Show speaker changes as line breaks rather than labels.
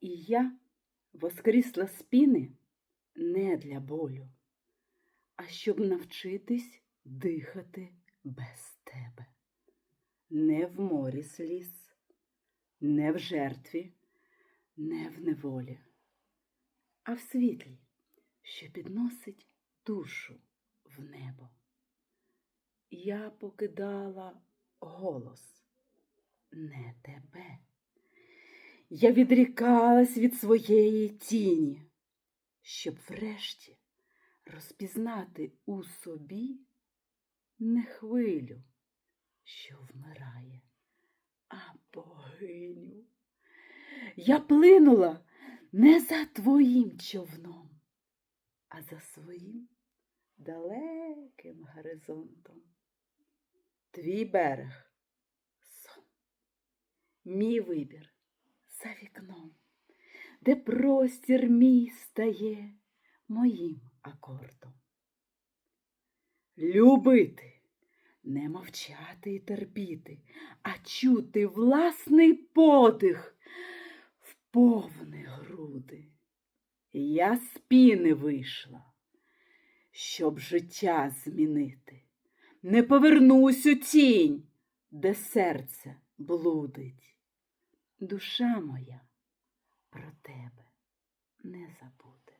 І я воскрісла з піни не для болю, а щоб навчитись дихати без тебе. Не в морі сліз, не в жертві, не в неволі, а в світлі, що підносить душу в небо. Я покидала голос, не тебе. Я відрікалась від своєї тіні, щоб врешті розпізнати у собі не хвилю, що вмирає, а богиню. Я плинула не за твоїм човном, а за своїм далеким горизонтом. Твій берег сон, мій вибір за вікном, де простір мій стає моїм акордом. Любити, не мовчати і терпіти, а чути власний подих в повні груди. Я з піни вийшла, щоб життя змінити. Не повернусь у тінь, де серце блудить. Душа моя про тебе не забуде.